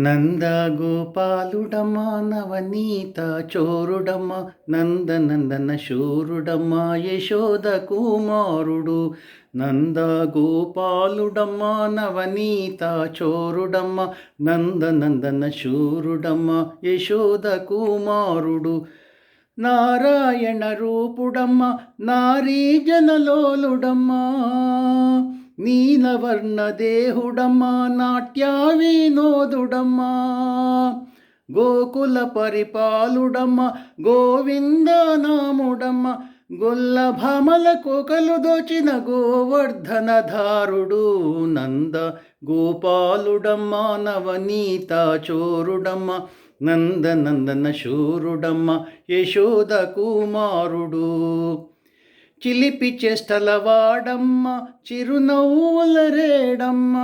నంద గోపాలుడమ్మ నవనీత చోరుడమ్మ నందనందన శూరుడమ్మ యశోద కుమారుడు. నంద గోపాలుడమ్మ నవనీత చోరుడమ్మ నందనందన శూరుడమ్మ యశోద కుమారుడు. నారాయణ రూపుడమ్మ నారీ జనలోలుడమ్మ నీలవర్ణ దేహుడమ్మ నాట్య వినోదుడమ్మ గోకుల పరిపాలుడమ్మ గోవిందనాముడమ్మ గొల్ల భమల కోకలు దోచిన గోవర్ధనధారుడు నంద గోపాలుడమ్మ నవనీత చోరుడమ్మ నందనందన శూరుడమ్మ యశోద కుమారుడు చిలిపి చేష్టలవాడమ్మ చిరునవ్వుల రేడమ్మ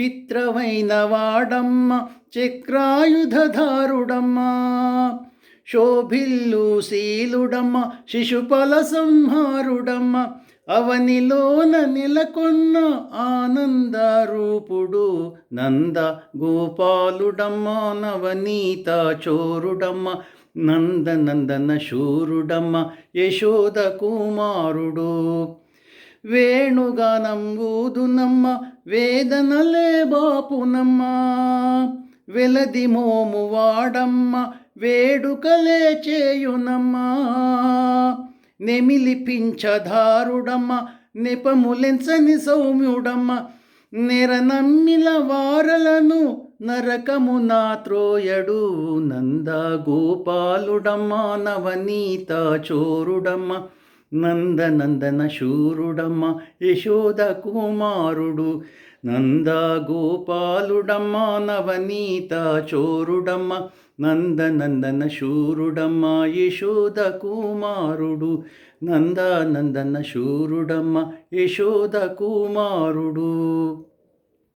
చిత్రమైన వాడమ్మ చక్రాయుధధారుడమ్మ. శోభిల్లు శీలుడమ్మ శిశుపల సంహారుడమ్మ. అవనిలోన నెలకొన్న ఆనందరూపుడు నంద గోపాలుడమ్మ నవనీత చోరుడమ్మ. నందనందన శూరుడమ్మ యశోద కుమారుడు. వేణుగానంబూదునమ్మ వేదనలే బాపునమ్మ. వెలది మోము వాడమ్మ వేడుకలే చేయునమ్మ. నెమిలిపించధారుడమ్మ నెపములెంచని సౌమ్యుడమ్మ. నెరనమ్మిల వారలను నరకమున త్రోయడు నంద గోపాలుడమ్మ నవనీత చోరుడమ్మ. నందనందన శూరుడమ్మ యశోద కుమారుడు నందగోపాలుడమ్మ నవనీత చోరుడమ్మ నందనందన శూరుడమ్మ యశోద కుమారుడు నందనందన శూరుడమ్మ యశోద కుమారుడు.